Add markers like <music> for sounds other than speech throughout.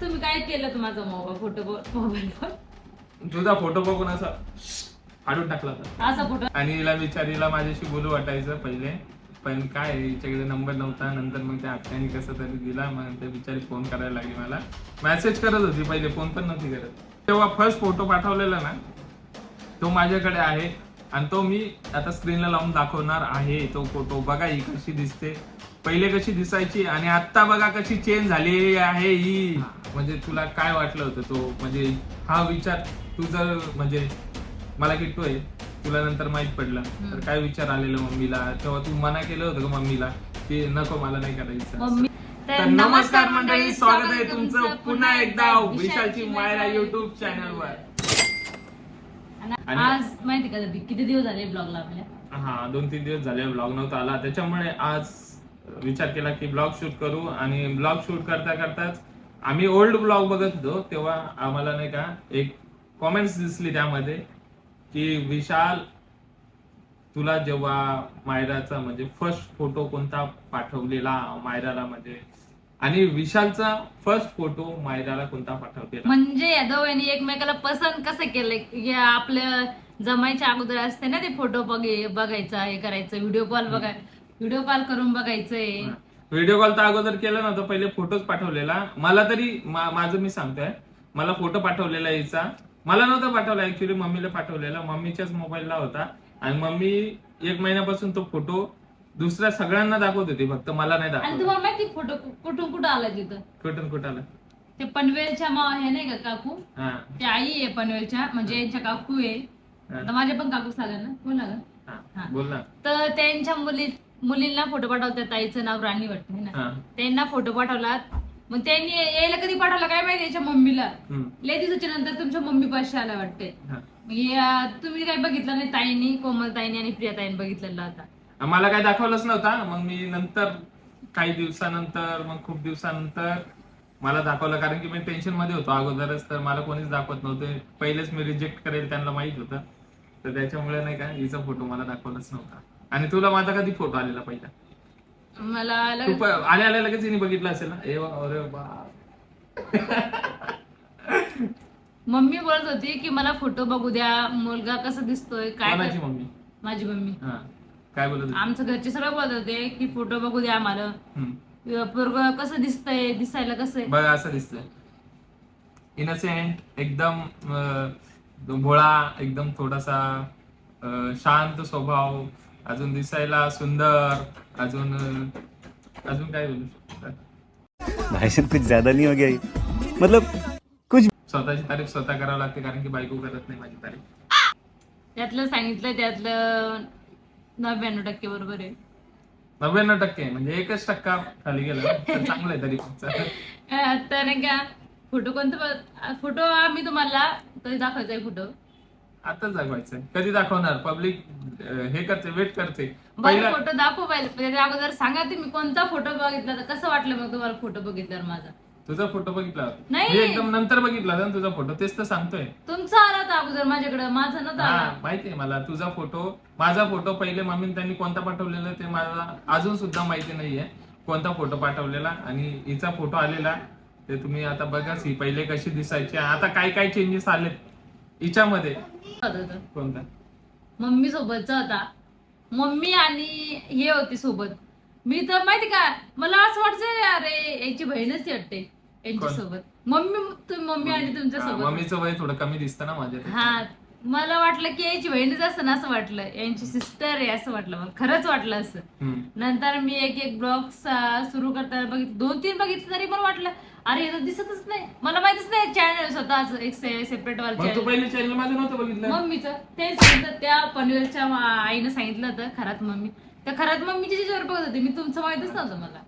तुम्ही काय केलं तुम्हाला मोबाईल फोटो मोबाईलवर तुझा फोटो बघून असा फाडून टाकला होता. असा फोटो आणि हिला विचारीला माझ्याशी बोलू वाटायचं पहिले. पण काय हिच्याकडे नंबर नव्हता. नंतर मग त्या आत्याने कसं तरी दिला. मग त्या बिचारी फोन करायला लागली मला. मेसेज करत होती पहिले फोन पण नव्हती करत. तेव्हा फर्स्ट फोटो पाठवलेला ना तो माझ्याकडे आहे. आणि तो मी आता स्क्रीनला लावून दाखवणार आहे. तो फोटो बघा ही कशी दिसते. पहिले कशी दिसायची आणि आता बघा कशी चेंज झाली आहे ही. म्हणजे तुला काय वाटलं होतं तो? म्हणजे हा विचार तू जर म्हणजे मला किट्टू आहे तुला नंतर माहीत पडलं. तर काय विचार आलेलं मम्मीला? तेव्हा तू मना केलं होतं का मम्मीला की नको मला नाही करायचं तर नमस्कार मंडळी स्वागत आहे तुमचं पुन्हा एकदा विशालची मायरा युट्यूब चॅनलवर आणि आज माहिती का किती दिवस झाले ब्लॉगला आपल्या? हा दोन तीन दिवस झाले ब्लॉग नव्हता आला. त्याच्यामुळे आज विचार केला की ब्लॉग शूट करू आणि ब्लॉग शूट करता करताच आम्ही ओल्ड ब्लॉग बघत होतो तेव्हा आम्हाला नाही का एक कॉमेंट्स दिसली त्यामध्ये की विशाल तुला जेव्हा मायराचा म्हणजे फर्स्ट फोटो कोणता पाठवलेला मायराला म्हणजे? आणि विशालचा फर्स्ट फोटो मायराला कोणता पाठवलेला? म्हणजे या दोघांनी एकमेकाला पसंत कसं केलं? आपलं आपल्या जमायच्या अगोदर असते ना ते फोटो बघे बघायचा हे करायचं व्हिडिओ कॉल बघाय व्हिडिओ कॉल करून बघायचंय. व्हिडिओ कॉल तर अगोदर केला नव्हता पहिले फोटोच पाठवलेला. मला तरी मा- माझं मी सांगतोय. मला फोटो पाठवलेला याचा मला नव्हता पाठवला ऍक्च्युली मम्मीला पाठवलेला. मम्मीच्याच मोबाईलला होता. आणि मम्मी एक महिन्यापासून तो फोटो दुसऱ्या सगळ्यांना दाखवत होती फक्त मला नाही आणि दाखवत. तुम्हाला माहिती फोटो कुठून कुठं आला तिथं? कुठून कुठाला ते पनवेलच्या मा हे नाही का काकू? हा. ते आई आहे पनवेलच्या म्हणजे यांच्या काकू आहे. हा. आता माझ्या पण काकू झाल्या ना? बोला ना हा. हा. बोल ना. तर त्यांच्या मुली मुलींना फोटो पाठवतात ताईचं नाव राणी वाटतं है ना? हा. त्यांना फोटो पाठवला मग त्यांनी यायला कधी पाठवला? काय माहिती याच्या मम्मीला? हम्म. लय दिवसाच्या नंतर तुमच्या मम्मी पाशी आला वाटते हा. मग तुम्ही काय बघितलं नाही ताईनी कोमल ताईनी आणि प्रिया ताईने बघितलेलं आता? मला काय दाखवलंच नव्हता. मग मी नंतर काही दिवसानंतर मग खूप दिवसानंतर मला दाखवलं. कारण की मी टेन्शनमध्ये होतो. अगोदरच तर मला कोणीच दाखवत नव्हते. पहिलेच मी रिजेक्ट करेल त्यांना माहीत होतं. तर त्याच्यामुळे नाही का हिचा फोटो मला दाखवलाच नव्हता. आणि तुला माझा कधी फोटो आलेला पहिला? मला तू लगेच- प- आल्या आल्या लगेच हिने बघितलं असेल ना? ए वा, अरे बा मम्मी बोलत होती की मला फोटो बघू द्या मुलगा कसा दिसतोय काय कोणाची कर- मम्मी? माझी मम्मी. हा. काय बोलत होती? आमचं घरचे सगळं बोलत होते की फोटो बघू द्या आम्हाला. हम्म. पोरग कसं दिसतंय दिसायला कसं आहे? बघ असं दिसतंय. इनसेंट एकदम अं, भोळा एकदम थोडासा अं, शांत स्वभाव अजून दिसायला सुंदर अजून अजून काय बोलू शकतो? भाई साहब कुछ ज्यादा नहीं हो गया ये? मतलब कुछ स्वतःची तारीफ स्वतः करावं लागते कारण की बायको करत नाही माझी तारीफ. त्यातलं सांगितलं त्यातलं नव्याण्णव टक्के बरोबर आहे. नव्याण्णव टक्के म्हणजे एकच टक्का खाली गेला तर चांगलं आहे तरी. <laughs> नाही का फोटो कोणतं फोटो मी तुम्हाला कधी दाखवायचा आहे फोटो. आताच दाखवायचं कधी दाखवणार? पब्लिक हे करते वेट करते. पहिला फोटो दाखव त्याच्या अगोदर सांगा तुम्ही कोणता फोटो बघितला तर कसं वाटलं मग तुम्हाला फोटो बघितल्यावर माझा? तुझा फोटो बघितला. नाही. मी एकदम नंतर बघितला होता ना तुझा फोटो तेच तर सांगतोय. तुमचा आला होता अगोदर माझ्याकडे. माझा नव्हता हा आला. माहितीये मला. तुझा फोटो माझा फोटो पहिले मम्मीने त्यांनी कोणता पाठवलेला ते मला अजून सुद्धा माहिती नाहीये. कोणता फोटो पाठवलेला आणि हिचा फोटो आलेला. ते तुम्ही आता बघाच ही पहिले कशी दिसायची. आता काय काय चेंजेस आलेत हिच्यामध्ये. होता तो. कोणता? मम्मी सोबतचा होता. मम्मी आणि हे होते सोबत. मी तर माहिती का मला असं वाटतं अरे याची बहीणच वाटते यांच्या कोण? सोबत मम्मी मम्मी आणि तुमच्यासोबत मम्मीचं वय थोडं कमी दिसतं ना माझ्या हा मला वाटलं की याची बहीणच असं ना असं वाटलं. यांची सिस्टर आहे असं वाटलं. मला खरंच वाटलं असं. नंतर मी एक एक ब्लॉग सुरू करताना बघितलं. दोन तीन बघितलं तरी पण वाटलं अरे हे तर दिसतच नाही. मला माहितीच नाही चॅनल स्वतःच एक सेपरेट वाला चॅनल पहिले चॅनल माझं नव्हतं बघितलं. मम्मीचं. ते सांगितलं त्या पनवेलच्या आईनं सांगितलं होतं खरात मम्मी. त्या खरात मम्मीची जिच्यावर बघत होते. मी तुमचं माहितच नव्हतं मला.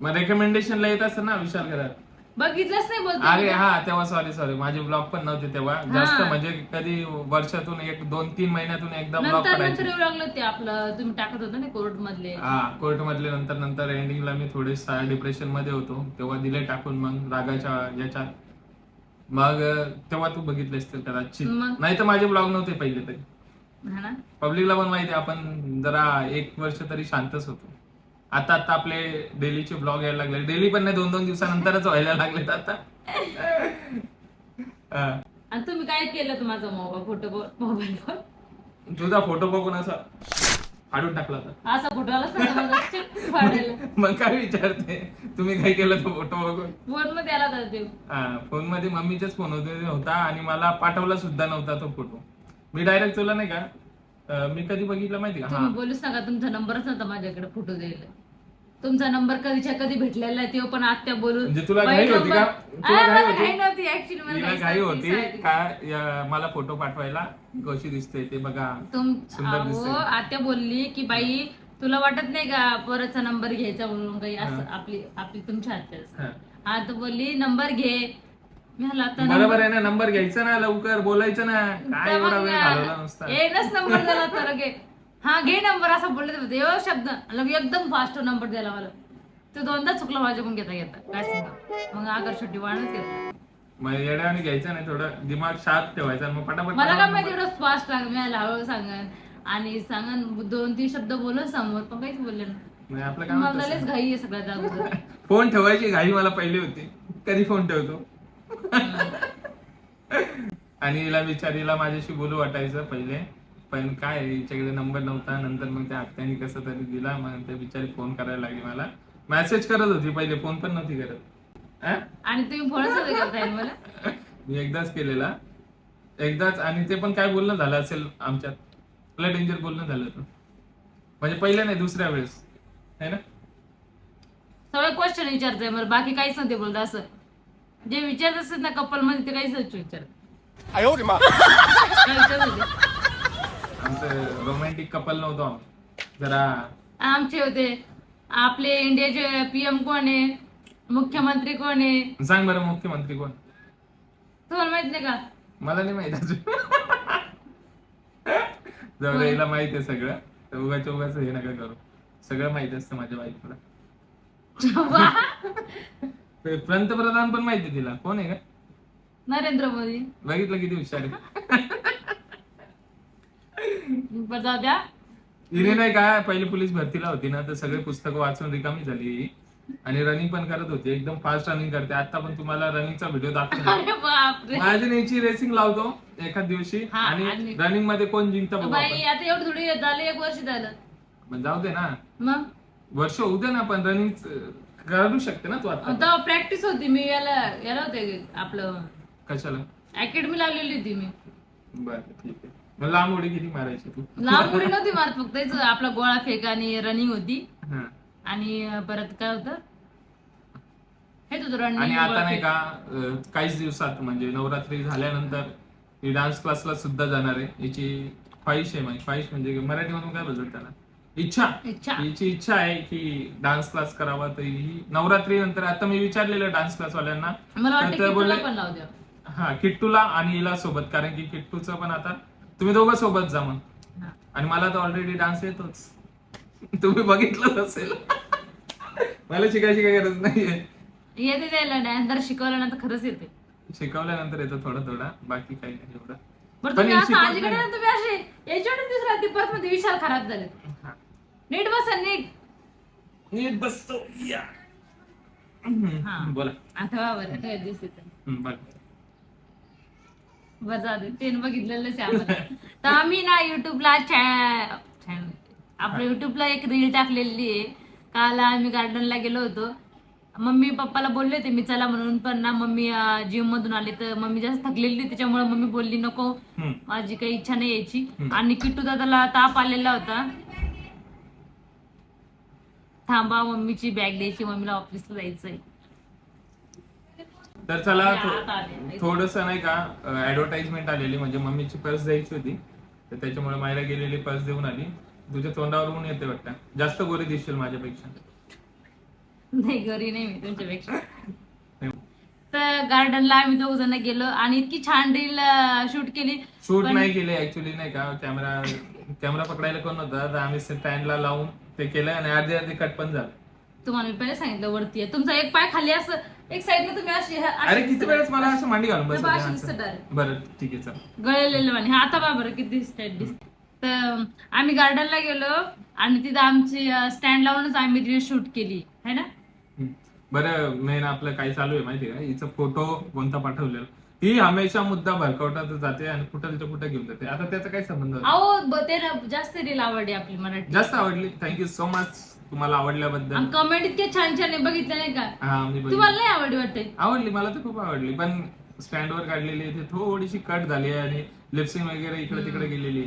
मग रेकमेंडेशनला येत असतं ना विशाल घरात बघितलंच नाही बोलतो अरे हा तेव्हा सॉरी सॉरी माझे ब्लॉग पण नव्हते तेव्हा. जास्त हा. म्हणजे कधी वर्षातून एक दोन तीन महिन्यातून एकदा ब्लॉग नंतर नंतर करायचे येऊ लागलं ते आपलं तुम्ही टाकत होता ना कोर्ट मधले हा कोर्ट मधले नंतर नंतर एंडिंगला मी थोडे डिप्रेशनमध्ये होतो. तेव्हा दिले टाकून मग रागाच्या याच्यात. मग अं, तेव्हा तू बघितले असतील कदाचित. मग? नाही तर माझे ब्लॉग नव्हते पहिले तरी. हा ना? पब्लिकला पण माहिती आहे, आपण जरा एक वर्ष तरी शांतच होतो. आता आता आपले डेलीचे ब्लॉग यायला लागले. डेली पण नाही दोन दोन दिवसानंतरच व्हायला लागलेत आता. <laughs> हा. आणि तुम्ही काय केलं तर माझा मोबाईल फोटो मोबाईलवर तुझा फोटो बघून असा फाडून टाकला होता. असा फोटो आलाच ना माझा चिक फाडायला. मग काय विचारते? तुम्ही काय केलं तो फोटो बघून? फोनमध्ये आला होता ते फोनमध्ये मम्मीचाच फोन होते होता आणि मला पाठवला सुद्धा नव्हता तो फोटो मी डायरेक्ट तुला नाही का अं, मी कधी बघितलं माहिती का? हा. तुम्ही बोलूच नका तुमचा नंबरच नव्हता माझ्याकडे फोटो द्यायला. तुमचा नंबर कधीच्या कधी भेटलेला आहे तो पण आत्या बोलून म्हणजे तुला घाई होती number- का? तुला आ, घाई मला होती? नव्हती ऍक्च्युली मला तिला घाई होती. का या- मला फोटो पाठवायला? कशी दिसते ते बघा. तुम सुंदर अहो दिसते. आत्या बोलली की बाई तुला वाटत नाही का परतचा नंबर घ्यायचा म्हणून काही असं आपली आपली तुमच्या आत्याचं? हा. तर बोलली नंबर घे. मी म्हणलं आता बरोबर आहे ना नंबर घ्यायचा ना लवकर बोलायचं ना. काय एवढा वेळ घालवला नुसता. नंबर दिला तर घे हा घे नंबर असं बोलले होते एवढा शब्द. लगे एकदम फास्ट नंबर दिला मला ते दोनदा चुकलं माझ्याकडून घेता घेता काय सांगा? मग आगर छोटी वाढत घेतला मग येड्याने घ्यायचं नाही थोडं दिमाग शार्प ठेवायचा आणि मग पटापट मला काय माहिती एवढं फास्ट सांग मी हळूहळू सांगन. आणि सांगन दोन तीन शब्द बोलून समोर पण काहीच बोलले नाही. नाही आपलं काय मला म्हणतो लयच घाई आहे सगळ्यात अगोदर. <laughs> फोन ठेवायची घाई मला पहिली होती. कधी फोन ठेवतो? <laughs> आणि हिला बिचारीला माझ्याशी बोलू वाटायचं पहिले. पण काय हिच्याकडे नंबर नव्हता. नंतर मग त्या आत्याने कसं तरी दिला. मग त्या बिचारी फोन करायला लागली मला. मेसेज करत होती पहिले फोन पण नव्हती करत. अं? आणि तुम्ही नाही करताय मला? <laughs> मी एकदाच केलेला. एकदाच आणि ते पण काय बोलणं झालं असेल आमच्यात. लय डेंजर बोलणं झालं होतं. म्हणजे पहिल्या नाही दुसऱ्या वेळेस. है ना? सगळे क्वेश्चन विचारताय मला. बाकी काहीच नव्हते बोलत असं. जे विचारत असतात ना कपलमध्ये ते काहीच नव्हते विचारत. <laughs> काय विचारत होते? आमचं रोमॅन्टिक कपल नव्हतो आम्ही जरा आमचे होते. आपले इंडियाचे पीएम कोण आहे? मुख्यमंत्री कोण आहे? सांग बरं मुख्यमंत्री कोण? तुम्हाला माहीत नाही का? मला नाही माहीत अजून. जाऊ दे, हिला माहीत आहे सगळं. तर उगाच उगाच हे नका करू. सगळं माहीत असतं माझ्या बाईकला पंतप्रधान पण माहिती आहे तिला. कोण आहे का? नरेंद्र मोदी. बघितलं किती हुशार आहे. बरं जाऊ द्या. हिने नाही का पहिली पोलीस भरतीला होती ना तर सगळे पुस्तकं वाचून रिकामी झाली. ही. आणि रनिंग पण करत होती एकदम फास्ट रनिंग करते. आता पण तुम्हाला रनिंगचा व्हिडिओ दाखवतो. अरे बापरे. माझ्या न्यायची रेसिंग लावतो एखाद दिवशी. हा, आणि आणि- रनिंगमध्ये कोण जिंकतं बघू बाई आपण. आता एवढं थोडी झालं एक वर्ष झालं. पण जाऊ दे ना. मग? वर्ष होऊ दे ना पण रनिंग करू शकते ना तू आता. प्रॅक्टिस होती मी याला याला होते आपलं कशाला? अकॅडमी लावलेली होती मी. बर ठीक आहे. मग लांब उडी किती मारायची तू? लांब उडी नव्हती मारत फक्त हेच आपला गोळा फेक आणि रनिंग होती. हा. आणि परत काय होतं? हेच होतं आणि रनिंग आता नाही का अं, काहीच दिवसात म्हणजे नवरात्री झाल्यानंतर ही डान्स क्लासला सुद्धा जाणार आहे. हिची ख्वाहिश आहे माझी ख्वाहिश म्हणजे मराठीमधून काय बोलतात त्याला? इच्छा. इच्छा. हिची इच्छा आहे की डान्स क्लास करावा तर ही नवरात्री नंतर. आता मी विचारलेलं डान्स क्लास वाल्यांना. मला वाटतं तर की ते तुला बोलले पण लावू द्या. हा किट्टूला आणि हिला सोबत कारण की किट्टूचं पण आता तुम्ही दोघं सोबत जा मग. आणि मला तर ऑलरेडी डान्स येतोच. तुम्ही बघितलंच असेल. मला शिकायची काही गरज नाहीये. येते द्यायला डान्स जर शिकवलं ना तर खरंच येते. शिकवल्यानंतर येतो थोडा थोडा. बाकी काही नाही एवढं. बरं तुम्ही असं आजीकडे. ना तुम्ही असे याच्यावर दिसला ती परत मध्ये विशाल खराब झाले. हा. नीट बसा नीट. नीट बसतो. या. हा. बोला. आता बरं काय. हम्म, जाऊ दे ते बघितलेलंच आहे तर आम्ही ना युट्यूबला आपल्या युट्यूबला एक रील टाकलेली आहे. काल आम्ही गार्डनला गेलो होतो. मम्मी पप्पाला बोलले होते मी चला म्हणून पण ना मम्मी जिम मधून आले तर मम्मी जास्त थकलेली होती, त्याच्यामुळे मम्मी बोलली नको. माझी काही इच्छा नाही यायची. आणि किट्टू दादाला ताप आलेला होता. थांबा मम्मीची बॅग द्यायची मम्मीला ऑफिसला जायचंय. तर चला. थोडस नाही का ऍडव्हर्टाइजमेंट आलेली म्हणजे मम्मीची पर्स द्यायची होती. तर त्याच्यामुळे मायला गेलेली पर्स देऊन आली. तुझ्या तोंडावर ऊन येते वाटतं. जास्त गोरी दिसशील माझ्यापेक्षा. नाही घरी नाही मी तुमच्यापेक्षा. तर गार्डनला आम्ही दोघ जण गेलो आणि इतकी छान रील शूट केली. शूट पण- नाही केले ऍक्च्युली नाही का. कॅमेरा कॅमेरा पकडायला कोण होता तर आम्ही स्टँडला लावून ते केलं आणि अर्धे अर्धे कट पण झालं. तुम्हाला मी पहिले सांगितलं वरती आहे. तुमचा एक पाय खाली असं एक साईडने तुम्ही अशी अशी अरे किती वेळेस मला असं मांडी घालून बाबा, अशी बस दिसतं direct. बरं ठीक आहे चल. गळलेलं म्हणे. हा आता बा बरं किती दिसत दिसत तर आम्ही गार्डनला गेलो आणि तिथं आमची स्टँड लावूनच आम्ही रील शूट केली. है ना? हम्म. बरं मेन आपलं काय चालू आहे माहिती आहे का? हिचा फोटो कोणता पाठवलेला? ही हमेशा मुद्दा भरकवतात जाते आणि कुठं कुठं घेऊन जाते. आता त्याचा काय संबंध होता? अहो ब- ते ना जास्त रील आवडली आपली मराठी. जास्त आवडली? थँक्यू सो मच तुम्हाला आवडल्याबद्दल कमेंट इतके छान छान आहे बघितलं नाही का हा मी बघितली. तुम्हाला नाही आवडली वाटते आवडली मला तर खूप आवडली पण स्टँडवर काढलेली आहे ती थोडीशी कट झाली आणि लिपसिंग वगैरे इकडे तिकडे गेलेली.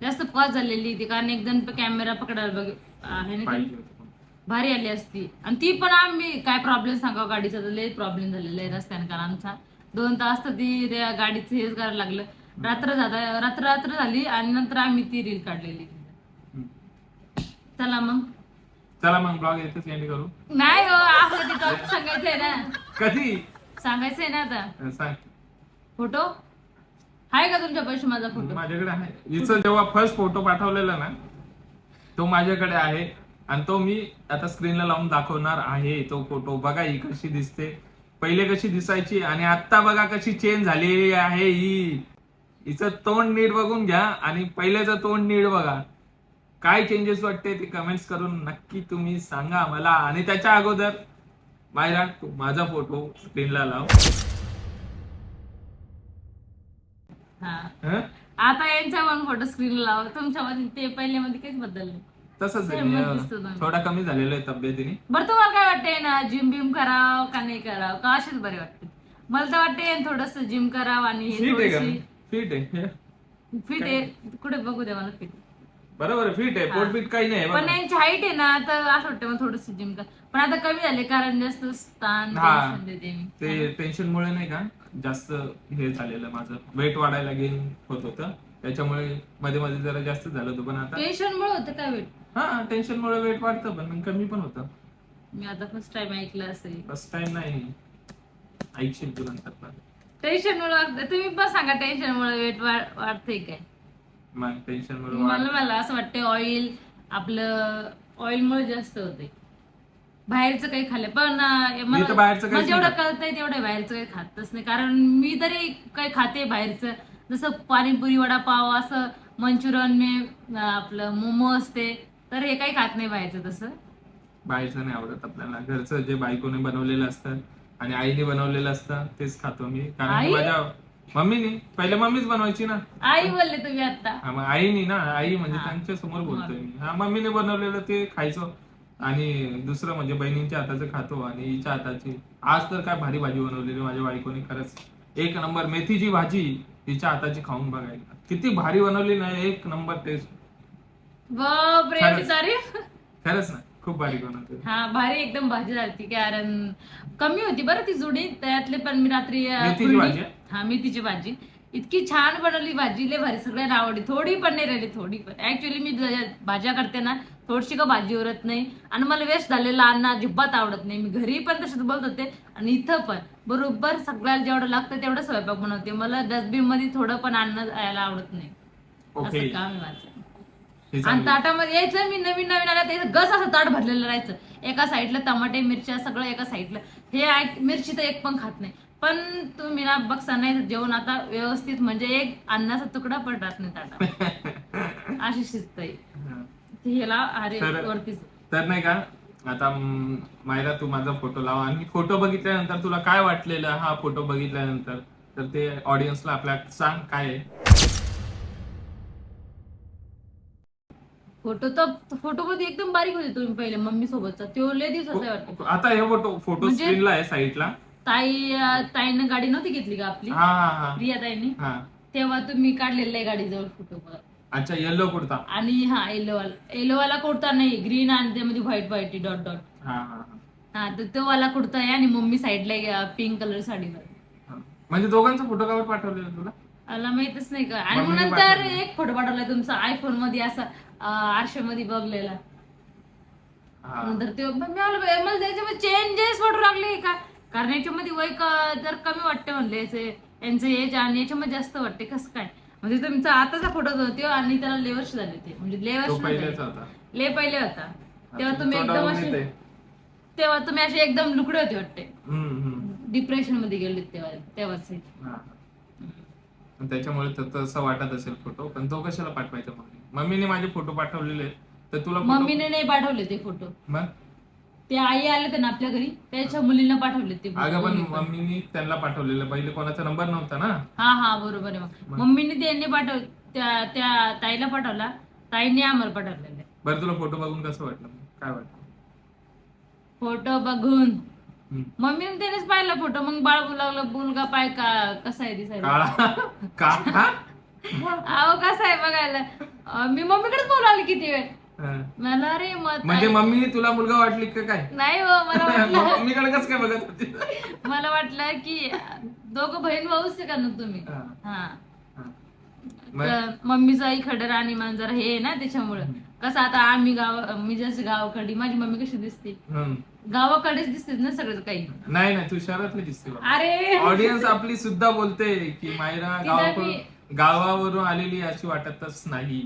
जास्त पॉज झालेली ती कारण एकदम कॅमेरा पकडायला बघ आहे ना ती. पाहिजे होतं पण. भारी आली असती आणि ती पण आम्ही काय प्रॉब्लेम सांगावं गाडीचा तर लय प्रॉब्लेम झालेला आहे रस्त्याने कारण आमचा दोन तास तर ती त्या गाडीचं हेच करायला लागलं रात्र झाला रात्र रात्र झाली आणि नंतर आम्ही ती रील काढलेली हम्म. चला मग चला मग ब्लॉग येतेच एंड करू. नाही हो आपलं ते टॉपिक सांगायचंय ना. कधी? सांगायचंय ना आता. सांग. फोटो? आहे का तुमच्या पैसे माझा फोटो? माझ्याकडे आहे. हिचं जेव्हा फर्स्ट फोटो पाठवलेला ना तो माझ्याकडे आहे आणि तो मी आता स्क्रीनला लावून दाखवणार आहे तो फोटो बघा ही कशी दिसते. पहिले कशी दिसायची आणि आता बघा कशी चेंज झालेली आहे ही. हिचं तोंड नीट बघून घ्या आणि पहिल्याचं तोंड नीट बघा. काय चेंजेस वाटते ते कमेंट्स करून नक्की तुम्ही सांगा मला आणि त्याच्या अगोदर मायरा तू माझा फोटो स्क्रीनला लाव. हा. हं? आता यांच्या पण फोटो स्क्रीन लाव. तुमच्या मध्ये ते पहिले मध्ये काहीच बदललं तसंच आहे. Same मी, च दिसतो अं, तुम्ही. थोडा कमी झालेला आहे तब्येतीने. बरं तुम्हाला काय वाटतंय ना जिम बिम करावं का नाही करावं? का असेच बरे वाटते? मला तर वाटते थोडस जिम करावं आणि फिट आहे का? फिट आहे. फिट आहे. कुठे बघू द्या मला फिट बरोबर आहे फिट आहे पोट फिट काही नाही पण बघा. यांची हाईट आहे ना तर असं वाटतं मला थोडस जिम कर पण आता कमी झाले कारण जास्त स्थान हा. tension देते मी. ते टेन्शन मुळे नाही का जास्त हे झालेलं माझं. वेट वाढायला गेन होत होतं. त्याच्यामुळे मध्ये मध्ये जरा जास्त झालं होतं पण आता टेन्शन मुळे होतं काय वेट हा टेन्शन मुळे वेट वाढतं पण मग कमी पण होतं. मी आता फर्स्ट टाइम ऐकलं असेल. फर्स्ट टाइम नाही. ऐकशील तू नंतर पण. टेन्शन मुळे तुम्ही पण सांगा टेन्शन मुळे वेट वाढते काय? मग टेन्शन मला मला असं वाटतं ऑइल आपलं ऑइल मुळे जास्त होते बाहेरचं काही खाल्लं. पण अं, मी तर बाहेरचं मला काहीच जेवढं नाही कळतंय तेवढं बाहेरचं काही खातच नाही. कारण मी तरी काही खाते बाहेरचं. जसं पाणीपुरी वडापाव असं मंचुरियन मे आपलं मोमो असते. तर हे काही खात नाही बाहेरचं तसं. बाहेरचं नाही आवडत आपल्याला. घरचं जे बायकोने बनवलेलं असतं आणि आईने बनवलेलं असतं तेच खातो मी. कारण आई? माझ्या मम्मीने पहिले मम्मीच बनवायची ना. आई बोलले तुम्ही आता. हा मग आईनी ना आई म्हणजे हा. त्यांच्यासमोर बोलतोय मी. हा मम्मीने बनवलेलं ते खायचो. आणि दुसरं म्हणजे बहिणींच्या हाताचं खातो आणि हिच्या हाताची. आज तर काय भारी भाजी बनवलेली माझ्या बायकोने खरंच. एक नंबर मेथीची भाजी हिच्या हाताची खाऊन बघायला. किती भारी बनवली ना एक नंबर टेस्ट बापरे खरंच. तारीफ. खरंच ना. खूप भारी बनवते हा भारी एकदम भाजी झाली कारण कमी होती बरं ती जुडी त्यातले पण मी रात्री मेथीची भाजी? आहे? हा मेथीची भाजी. इतकी छान बनवली भाजी लय भारी सगळ्यांना आवडली थोडी पण नाही राहिली थोडी पण. ऍक्च्युली मी ज्या- भाज्या करते ना थोडीशी का भाजी उरत नाही. आणि मला वेस्ट झालेला अन्न अजिबात आवडत नाही. मी घरी पण तसंच बोलत होते आणि इथं पण. बरोबर सगळ्याला जेवढं लागतं तेवढं स्वयंपाक बनवते. मला डस्टबिनमध्ये थोडं पण अन्न यायला आवडत नाही. ओके असं काम आहे माझं. हे आणि. ताटामध्ये यायचं मी नवीन नवीन आलं ते गस असं ताट भरलेलं राहायचं. एका साईडला टमाटे मिरच्या सगळं एका साईडला. हे मिरची तर एक पण खात नाही. पण तुम्ही ना बघसा नाही जेवण आता व्यवस्थित म्हणजे एक अन्नाचा तुकडा राहत नाही ताटात. <laughs> अशी शिस्त आहे हा. ती ह्याला अरे तर- वरतीच तर नाही का आता मायरा तू माझा फोटो लावा. आणि फोटो बघितल्यानंतर तुला काय वाटलेलं हा फोटो बघितल्यानंतर? तर ते ऑडियन्सला आपल्या सांग काय आहे. फोटो तर फोटो मध्ये एकदम बारीक होते तुम्ही पहिले मम्मी सोबतचा. तो लय दिवसाचा आहे वाटतं. आता हे फोटो फोटो म्हणजे- स्क्रीनला आहे साईडला ताई अं, ताईनं गाडी नव्हती घेतली का आपली? हा हा हा. प्रिया ताईने हा. तेव्हा तुम्ही काढलेलं आहे गाडीजवळ फोटो अच्छा येलो कुर्ता. आणि हा येलोवाला येलोवाला कुर्ता नाही ग्रीन आणि त्यामध्ये व्हाईट व्हाईट डॉट डॉट हा हा हा. हा तर तो वाला कुर्ता आहे आणि मम्मी साईडला पिंक कलर साडीवर हा. म्हणजे दोघांचा फोटो कावर पाठवलेला तुला? मला माहितच नाही का? आणि मग मम्मीने नंतर पाठवलं. एक फोटो पाठवलाय तुमचा आयफोनमध्ये असा आरशामध्ये बघलेला. नंतर ते मग मला मला त्याच्यामध्ये चेंजेस वाटू लागले का? कारण याच्यामध्ये वय क- जर कमी वाटते म्हणले याचे यांचं एज आणि याच्यामध्ये जास्त वाटते कसं काय? म्हणजे तुमचा आताचा फोटो होतो आणि त्याला लय वर्ष झाले ते म्हणजे लय तो वर्ष पहिलेचा झाले. होता. लय पहिले होता. तेव्हा तुम्ही एकदम असे. तेव्हा तुम्ही असे एकदम लुकडे होते वाटते. हम्म, हम्म. डिप्रेशनमध्ये गेले तेव्हा तेव्हाच. हा. त्याच्यामुळे तर तसं वाटत असेल फोटो पण तो कशाला पाठवायचा मम्मी मम्मीने माझे फोटो पाठवलेले. तर तुला photo- मम्मीने नाही पाठवले ते फोटो. मग? ते आई आले होते ना आपल्या घरी त्याच्या मुलींना पाठवले ते अगं पण. मम्मीनी त्यांना पाठवलेलं. पहिले कोणाचा नंबर नव्हता ना. हा हा बरोबर आहे मग. मम्मीने त्यांनी पाठव त्या त्या ताईला पाठवला. ताईने आम्हाला पाठवलेले. बरं तुला फोटो बघून कसं वाटलं? काय वाटलं? फोटो बघून. हम्म. मम्मीने त्यानेच पाहिला फोटो. मग बाळ बोलू लागलं मुलगा पाय का कसा आहे दिसायला? काळा अहो कसा आहे बघायला? अं, मी मम्मीकडेच बोलू आली किती वेळ? हं. मला अरे मत म्हणजे मम्मीने तुला मुलगा वाटली का काय? नाही हो मला <laughs> वाटलं मम्मीकडे कसं काय बघत होती? मला वाटलं की दोघं बहीण भाऊच आहे का ना तुम्ही? हा, हा. हा. मग? तर मम्मीचं आई खडर आणि जरा हे आहे ना त्याच्यामुळं. कसं आता आम्ही गाव मी जशी गावाकडे माझी मम्मी कशी दिसते. गावाकडेच दिसते ना सगळं काही? नाही नाही तू शहरातली दिसते. अरे! ऑडियन्स आपली सुद्धा बोलते की मायरा तिला गावाकडून मी- गावावरून आलेली अशी वाटतच नाही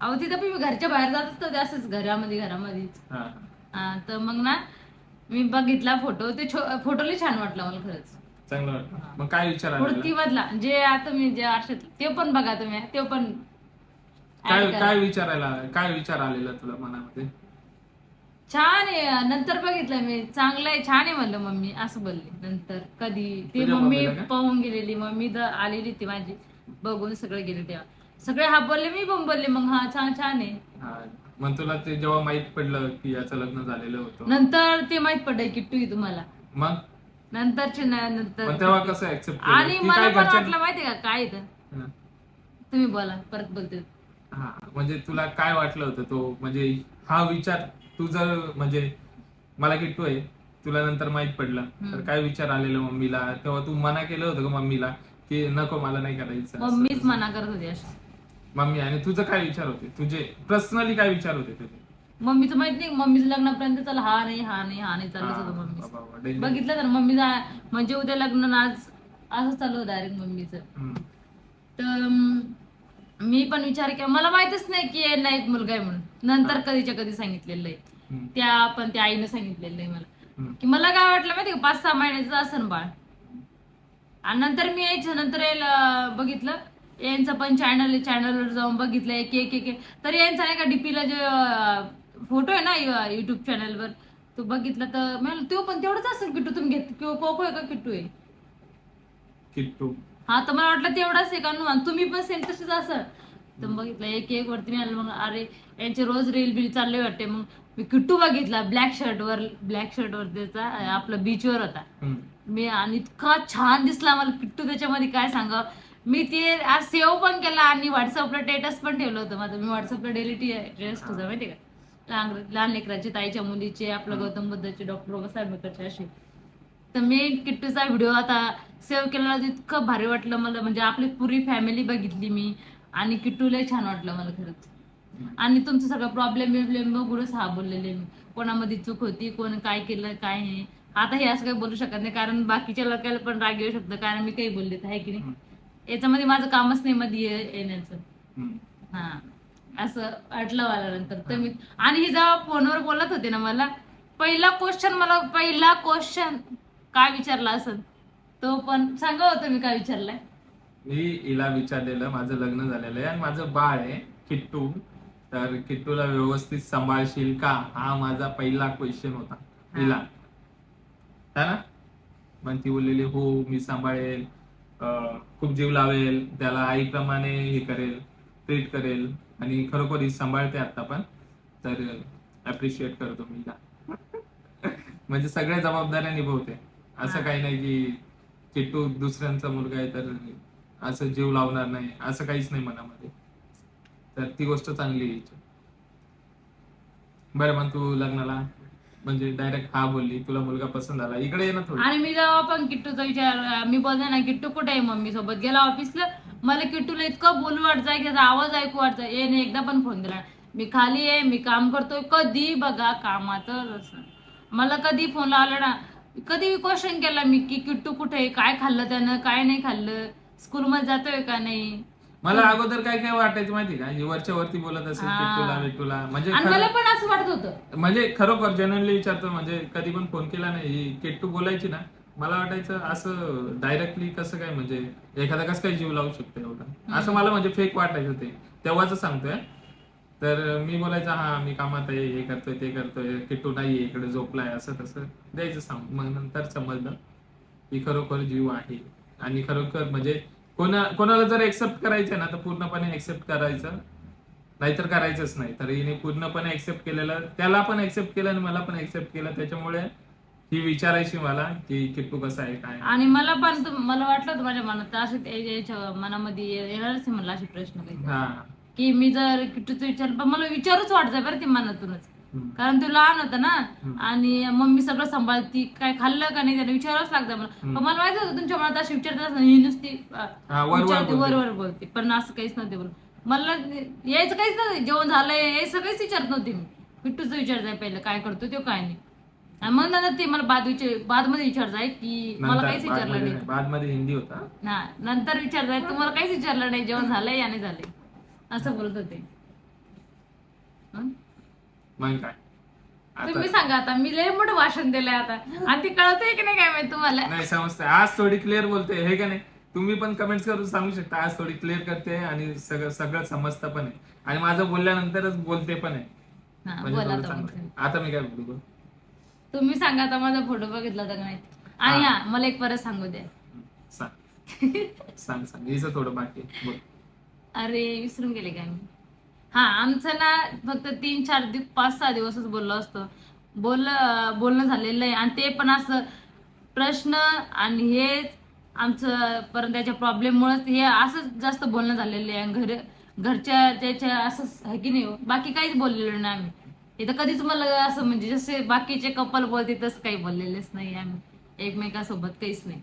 अहो तिथं पण मी घरच्या बाहेर जात असतो ते असंच घरामध्ये घरामध्येच हा, हा. हा, तर मग ना मी बघितला फोटो ते फोटोला छान वाटला मला खरंच चांगलं वाटलं मग काय विचार आलेला? कुर्ती मधला जे आता मी जे आरशात ते पण बघा तुम्ही ते पण काय करा. काय विचारायला काय विचार आलेला तुला मनामध्ये छान आहे नंतर बघितलं मी चांगलं आहे छान आहे म्हणलं मम्मी असं बोलली नंतर कधी ते तुझ्या मम्मी मम्मीला का? पाहून गेलेली मम्मी आलेली ती माझी बघून सगळे गेले तेव्हा. सगळे हा बोलले मी पण बोलले मग हा छान छान आहे. हा. मग तुला ते जेव्हा माहीत पडलं की याचं लग्न झालेलं होतं? नंतर ते माहीत पडलं किट्टू आहे तुम्हाला. मग? नंतरचे ना मग नंतर तेव्हा कसं ऍक्सेप्ट आणि मला काय पण वाटलं माहितीये का काय आहे ते? तुम्ही बोला परत बोलते. हा म्हणजे तुला काय वाटलं होतं तो? म्हणजे हा विचार तू जर म्हणजे मला किट्टू आहे तुला नंतर माहीत पडलं. तर काय विचार आलेलं मम्मीला? तेव्हा तू मना केलं होतं का मम्मीला? की नको मला नाही करायचं असं मम्मीच. मना करत होती अशी मम्मी आणि तुझं काय विचार होते तुझे पर्सनली काय विचार होते तुझे मम्मीचं माहीत नाही मम्मीचं लग्नापर्यंत चला हा नाही हा नाही हा नाही चालूच होतं मम्मी. बघितलं तर मम्मी म्हणजे उद्या लग्न आज असं चालू होतं डायरेक्ट मम्मीचं. तर अं, मी पण विचार केला मला माहितच नाही की नाहीत मुलगा आहे म्हणून नंतर कधीच्या कधी सांगितलेलं आहे. त्या पण त्या आईनं सांगितलेलं आहे मला. की मला काय वाटलं माहिती का पाच सहा महिन्याचं असन बाळ आणि नंतर मी यायचं नंतर यायला बघितलं. यांचं पण चॅनल चॅनलवर जाऊन बघितलं एक एक एक. तर यांचा नाही का डीपीला जे फोटो आहे ना युट्यूब चॅनलवर तो बघितला तर मला तो पण तेवढंच असेल किट्टू तुम्ही घेत किंवा पोको आहे का किट्टू आहे? किट्टू. हा तर मला वाटलं तेवढाच आहे का? तुम्ही पण सेम तसेच असं तर बघितलं एक एक वरती मी आलं मग अरे यांचे रोज रील बिल चालले वाटते. मग मी किट्टू बघितला ब्लॅक शर्टवर ब्लॅक शर्टवर त्याचा आपला बीचवर होता. मी आणि इतका छान दिसला मला किट्टू त्याच्यामध्ये काय सांगा? मी ते आज सेव्ह पण केला आणि व्हॉट्सअपला स्टेटस पण ठेवलं होतं. माझं मी व्हॉट्सअपला डेली टेस्ट होतं माहिती का? लहान लहान लेकराचे ताईच्या मुलीचे आपलं गौतम बुद्धाचे डॉक्टर बाबासाहेब आंबेडकरचे असे. तर मी किट्टूचा व्हिडिओ आता सेव्ह तर इतकं भारी वाटलं मला. म्हणजे आपली पुरी फॅमिली बघितली मी आणि किट्टूला छान वाटलं मला खरंच. आणि तुमचं सगळं प्रॉब्लेम बिब्लेम बघूनच हा बोललेले मी. कोणामध्ये चूक होती कोण काय केलं काय नाही. आता हे असं काही बोलू शकत नाही कारण बाकीच्या लोकांना पण राग येऊ शकतं कारण मी काही बोलले आहे की नाही? याच्यामध्ये माझं कामच नाही मध्ये येण्याचं. हा. असं वाटलं मला नंतर तर मी आणि ही जेव्हा फोनवर बोलत होते ना मला पहिला क्वेश्चन मला पहिला क्वेश्चन काय विचारला असं तो पण सांगा होतं मी काय विचारलाय. मी हिला विचारलेलं माझं लग्न झालेलं आहे आणि माझं बाळ आहे किट्टू. तर किट्टूला व्यवस्थित सांभाळशील का? हा माझा पहिला क्वेश्चन होता हिला. है ना? मग ती बोललेली हो मी सांभाळेल खूप जीव लावेल त्याला आईप्रमाणे हे करेल ट्रीट करेल आणि खरोखर ही सांभाळते आता पण तर अप्रिशिएट करतो मी हिला <laughs> म्हणजे सगळ्या जबाबदाऱ्या निभवते. असं काही नाही की किट्टू दुसऱ्यांचा मुलगा आहे तर असं जीव लावणार नाही असं काहीच नाही मनामध्ये. तर ती गोष्ट चांगली आहे. बरं मग तू लग्नाला म्हणजे डायरेक्ट हा बोलली तुला मुलगा पसंत आला इकडे ये ना आणि मी जेव्हा पण किट्टूचा विचार मी बोलते ना किट्टू कुठे आहे मम्मी सोबत? गेला ऑफिसला मला किट्टूला इतकं बोलू वाटतंय की त्याचा आवाज ऐकू वाटतंय येणे एकदा पण फोन दिला मी खाली आहे मी काम करतोय. कधी बघा कामातच मला कधी फोन लावला ना कधी क्वेश्चन केला मी की किट्टू कुठे काय खाल्लं त्यानं? काय नाही खाल्लं? स्कूलमध्ये जातोय का नाही? मला अगोदर काय काय वाटायचं माहिती का? ही वरच्या वरती बोलत असेल हा. किट्टूला बिट्टूला म्हणजे आणि खरं- मला पण असं वाटत होतं. म्हणजे खरोखर जनरली विचारतो म्हणजे कधी पण फोन केला नाही ही किट्टू बोलायची ना मला वाटायचं असं डायरेक्टली कसं काय म्हणजे एखादा कसं काय जीव लावू शकतो एवढा? असं मला म्हणजे फेक वाटायचं ते तेव्हाच सांगतोय. तर मी बोलायचं हा मी कामात आहे हे करतोय ते करतोय किट्टू नाहीये इकडे झोपलाय असं तसं. द्यायचं सांग. मग नंतर समजलं की खरोखर जीव आहे. आणि खरोखर म्हणजे कोणा कोणाला जर एक्सेप्ट करायचं ना तर पूर्णपणे एक्सेप्ट करायचं. नाहीतर करायचंच नाही. तर हिने पूर्णपणे एक्सेप्ट केलेलं त्याला पण एक्सेप्ट केलं आणि मला पण एक्सेप्ट केलं. त्याच्यामुळे ही विचारायची मला की किट्टू कसा आहे काय. आणि मला पण तुम- मला वाटलं होतं माझ्या मनात असे याच्या मनामध्ये येणारच आहे मला असे प्रश्न काही. हा. की मी जर किट्टूचं विचार पण मला विचारूच वाटतंय बरं ते मनातूनच. कारण तू लहान होता ना. आणि मम्मी सगळं सांभाळती काय खाल्लं का नाही त्याला विचारावंच लागतं मला. पण मला माहिती होतं तुमच्या मनात अशी विचारतात ही नुसती अं, वर- वर विचारते, बोलते. वर वर बोलते. पण असं काहीच नव्हते बोल मला यायचं काहीच नव्हतं. जेवण झालंय हे सगळेच विचारत नव्हते मी. किट्टूचं विचारताय पहिलं काय करतो तो काय नाही. आणि मग नंतर ते मला बाद विचार बादमध्ये विचारताय की मला काहीच विचारलं नाही. बादमध्ये हिंदी होता? ना नंतर विचारताय तुम्हाला काहीच विचारलं नाही. जेवण झालंय या नाही झालंय. असं बोलत होते? मग काय आता तुम्ही सांगा आता मी लय मोठं भाषण दिलंय आता. आणि ते कळतंय की नाही काय माहीत तुम्हाला? नाही समजते आज थोडी क्लिअर बोलते हे का नाही? तुम्ही पण कमेंट्स करून सांगू शकता आज थोडी क्लिअर करते आणि सगळं सगळं समजतं पण आहे. आणि माझं बोलल्यानंतरच बोलते पण आहे. हा, म्हणजे बोला थोडं आता चांगलं. मग. आहे. आता मी काय बोलू बोल. तुम्ही सांगा आता माझा फोटो बघितला का नाही. आणि हा मला एक परत सांगू द्या. सांग. सांग सांग. हिचं थोडं बाकी आहे. बोल. अरे विसरून गेले काय मी? हा आमचं ना फक्त तीन चार दिवस पाच सहा दिवसच बोललो असतो. बोल बोलणं झालेलं आहे आणि ते पण असं प्रश्न आणि हेच आमचं परत त्याच्या प्रॉब्लेममुळेच हे असंच जास्त बोलणं झालेलं आहे. आणि घर घरच्या त्याच्या असंच आहे की नाही हो? बाकी काहीच बोललेलो नाही आम्ही. इथं कधीच मला असं म्हणजे जसे बाकीचे कपल बोलते तसं काही बोललेलेच नाही आम्ही. एकमेकासोबत काहीच नाही.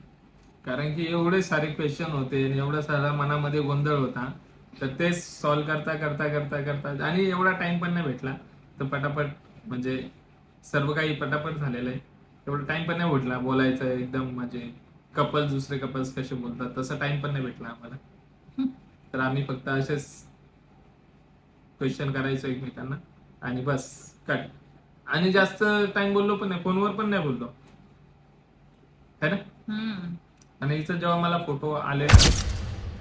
कारण की एवढे सारे क्वेश्चन होते आणि एवढा सारा मनामध्ये गोंधळ होता. तर ते सॉल्व्ह करता करता करता करता. आणि एवढा टाइम पण नाही भेटला. तर पटापट म्हणजे सर्व काही पटापट झालेलं आहे. एवढा टाइम पण नाही भेटला. बोलायचं एकदम म्हणजे कपल्स दुसरे कपल्स कसे बोलतात तसं टाइम पण नाही भेटला आम्हाला. तर आम्ही फक्त असेच क्वेश्चन करायचो एकमेकांना. आणि बस कट आणि जास्त टाइम बोललो पण नाही. फोनवर पण नाही बोललो. है ना? आणि हिचं जेव्हा मला फोटो आले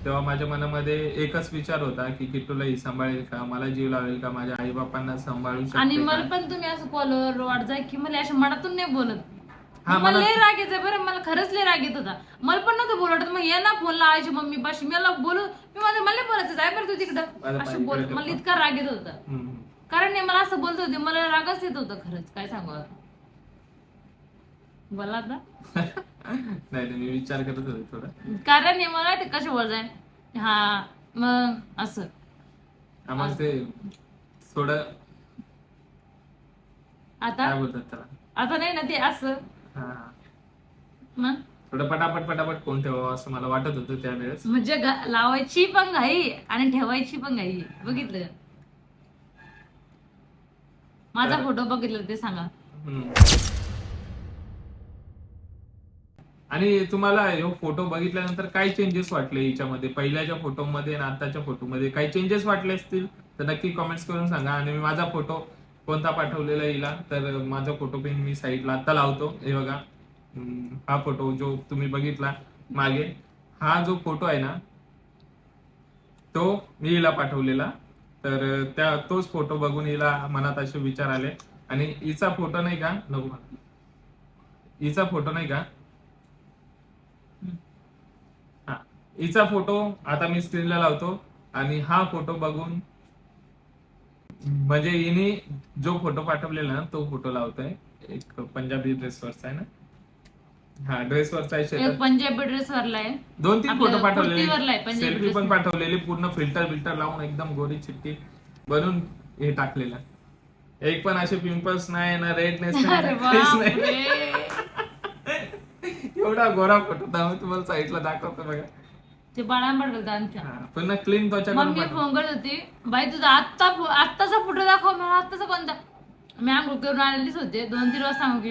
तेव्हा माझ्या मनामध्ये एकच विचार होता की किट्टूला ही सांभाळेल का? मला जीव लावेल का? माझ्या आई बापांना सांभाळू आणि शकते मला का? पण तुम्ही असं कॉलवर वाटजाय की मला अशा मनातून नाही बोलत. हा, मला मनात- लय राग येतोय बरं मला खरंच लय राग येत होता. मला पण नव्हतं बोलत मग ये ना फोन लावायची मम्मी पाशी. मला बोलू मी माझं मला नाही बोलायचं जाय बरं तू तिकडं. माझं असं बोल मला. इतका राग येत होता. हम्म. कारण हे मला असं बोलत होते मला रागच येत होता खरंच. काय सांगू आता? बोला आता. <laughs> नाही नाही मी विचार करत होते थोडा. कारण हे मला ते कसे बोलताय? हा मग असं. आम्हाला ते थोडं आता? काय बोलतात त्याला? आता नाही ना ते असं. हा. मग? थोडं पटापट पटापट कोण ठेवावं असं मला वाटत होतं त्यावेळेस. म्हणजे लावायची पण घाई आणि ठेवायची पण घाई. बघितलं? माझा फोटो बघितलं ते सांगा. हम्म. आणि तुम्हाला ह्यो फोटो बघितल्यानंतर काय चेंजेस वाटले हिच्यामध्ये? पहिल्याच्या फोटोमध्ये आणि आताच्या फोटोमध्ये काही चेंजेस वाटले असतील? तर नक्की कमेंट्स करून सांगा. आणि मी माझा फोटो कोणता पाठवलेला हिला? तर माझा फोटो पण मी साईडला आता लावतो. हे बघा. हा फोटो जो तुम्ही बघितला मागे. हा जो फोटो आहे ना तो मी हिला पाठवलेला. तर त्या तोच फोटो बघून हिला मनात असे विचार आले. आणि हिचा फोटो नाही का? नको. हिचा फोटो नाही का हा हिचा फोटो आता मी स्क्रीनला लावतो आणि हा फोटो बघून म्हणजे हिने जो फोटो पाठवलेला ना तो फोटो लावतोय. एक पंजाबी ड्रेसवरचा आहे ना? हा ड्रेसवरचा आहे पंजाबी ड्रेस वरलाय दोन तीन फोटो आहे, पाठवलेले सेल्फी पण. पाठवलेली पूर्ण फिल्टर बिल्टर लावून एकदम गोरी चिट्टी बनून हे टाकलेलं. एक पण असे पिंपल्स नाही ना रेडनेस नाही. एवढा गोरा फोटो तुम्हाला साईडला दाखवतो बघा. ते बाळांबड बोलतात आमच्या. हा, पुन्हा क्लीन त्वचा करून मम्मी पाठव. फोन करत होती. बाई तुझा आत्ता फो- आत्ताचा फोटो दाखव मला आत्ताचा कोणता? मी आंघोळ करून आलेलीच होते दोन तीन वाजता सांगू की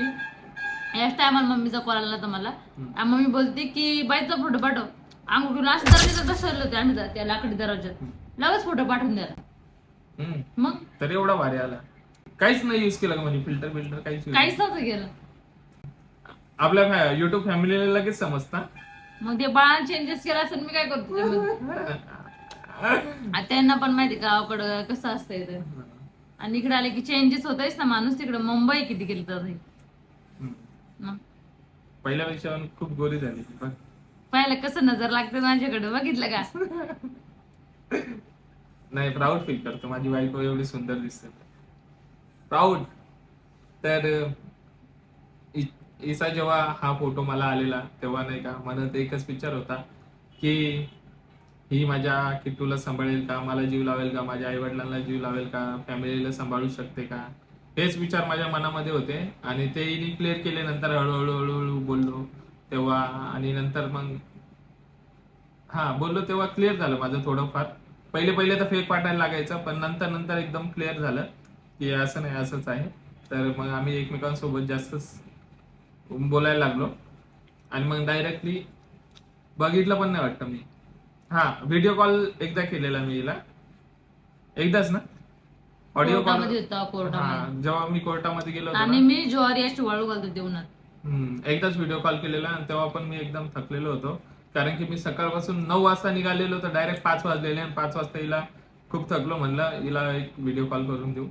याच टायमाला मम्मीचा कॉल आला होता मला. आणि मम्मी बोलते की बाईचा फोटो पाठव. आंघोळ करून असं दरवाजात बसवलं होते आम्ही त्या लाकडी दरवाजात लगेच फोटो पाठवून द्या हम्म. मग? तर एवढा भारी आला. काहीच नाही युज केलं का म्हणजे फिल्टर बिल्टर काहीच use काहीच नव्हतं गेलं आपल्या युट्यूब फॅमिलीला लगेच समजता. मग ते बाळानं चेंजेस केला असेल मी काय करतो त्यांना पण माहिती गावाकडं कसं असतं इथं आणि इकडे आले की चेंजेस होतच ना माणूस तिकडे मुंबई किती गेली तर हम्म. मग पहिल्यापेक्षा पण खूप गोरी झाली ती पाहिलं कसं नजर लागते माझ्याकडे बघितलं का? नाही प्राऊड फील करतो. माझी बायको एवढी सुंदर दिसते. प्राऊड तर इसा जेव्हा हा फोटो मला आलेला तेव्हा नाही का मनात एकच विचार होता की ही माझ्या किट्टूला सांभाळेल का मला जीव लावेल का माझ्या आई वडिलांना जीव लावेल का फॅमिलीला सांभाळू शकते का? हेच विचार माझ्या मनामध्ये होते आणि ते क्लिअर केले. नंतर हळूहळू हळूहळू बोललो तेव्हा आणि नंतर मग हा बोललो तेव्हा क्लिअर झालं माझं थोडंफार. पहिले पहिले तर फेक वाटायला लागायचं पण नंतर नंतर एकदम क्लिअर झालं की असं नाही असंच आहे. तर मग आम्ही एकमेकांसोबत जास्तच बोलायला लागलो. आणि मग डायरेक्टली बघितलं पण नाही वाटतं मी. हा व्हिडिओ कॉल एकदा केलेला मी हिला. एकदाच ना? ऑडिओ कॉल कोर्टामध्ये होता कोर्टामध्ये. हा जेव्हा मी कोर्टामध्ये गेलो होतो आणि ना, मी ज्वारी अशी वाळू घालतो देऊनात. हम्म, एकदाच व्हिडिओ कॉल केलेला आणि तेव्हा पण मी एकदम थकलेलो होतो. कारण की मी सकाळपासून नऊ वाजता निघालेलो तर डायरेक्ट पाच वाजलेले आणि पाच वाजता हिला खूप थकलो म्हणलं हिला एक व्हिडिओ कॉल करून देऊ.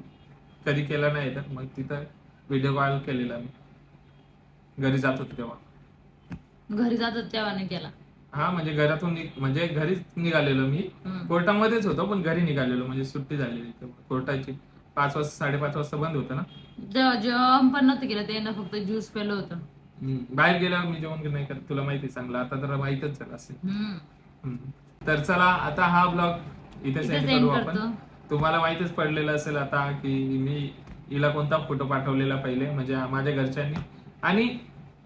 कधी केला नाही तर मग तिथं व्हिडिओ कॉल केलेला मी. घरी जात होतो तेव्हा घरी जातात तेव्हा नाही केला हा म्हणजे घरातून नि- म्हणजे घरीच निघालेलो मी हम्म. कोर्टामध्येच होतो पण घरी निघालेलो म्हणजे सुट्टी झालेली तेव्हा. कोर्टाची पाच वाजता साडेपाच वाजता बंद होतं ना जेव्हा जेवण पण नव्हतं केलं त्यानं फक्त ज्यूस पेलं होतं हम्म, बाहेर गेल्यावर मी जेवण नाही करत तुला माहिती आहे चांगलं आता तर माहितच झालं असेल हम्म. हम्म. तर चला आता हा ब्लॉग इथे इथेच सेंड end करू करतो. आपण तुम्हाला माहितीच पडलेलं असेल आता की मी हिला कोणता फोटो पाठवलेला पहिले म्हणजे माझ्या घरच्यांनी आणि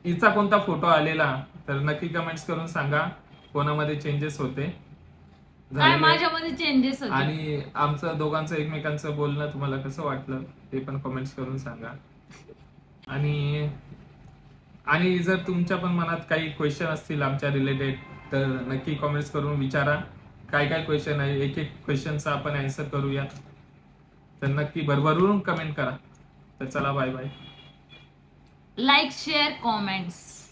हिचा कोणता फोटो आलेला तर नक्की कमेंट्स करून सांगा कोणामध्ये चेंजेस होते? काय झालेले. माझ्यामध्ये चेंजेस होते? आणि आमचं दोघांचं एकमेकांचं बोलणं तुम्हाला कसं वाटलं ते पण कमेंट्स करून सांगा. आणि आणि जर तुमच्या पण मनात काही क्वेश्चन असतील आमच्या रिलेटेड तर नक्की कमेंट्स करून विचारा. काय काय क्वेश्चन आहे एक एक क्वेश्चनचा आपण आन्सर करूया. तर नक्की भरभरून कमेंट करा. तर चला bye bye like share comments.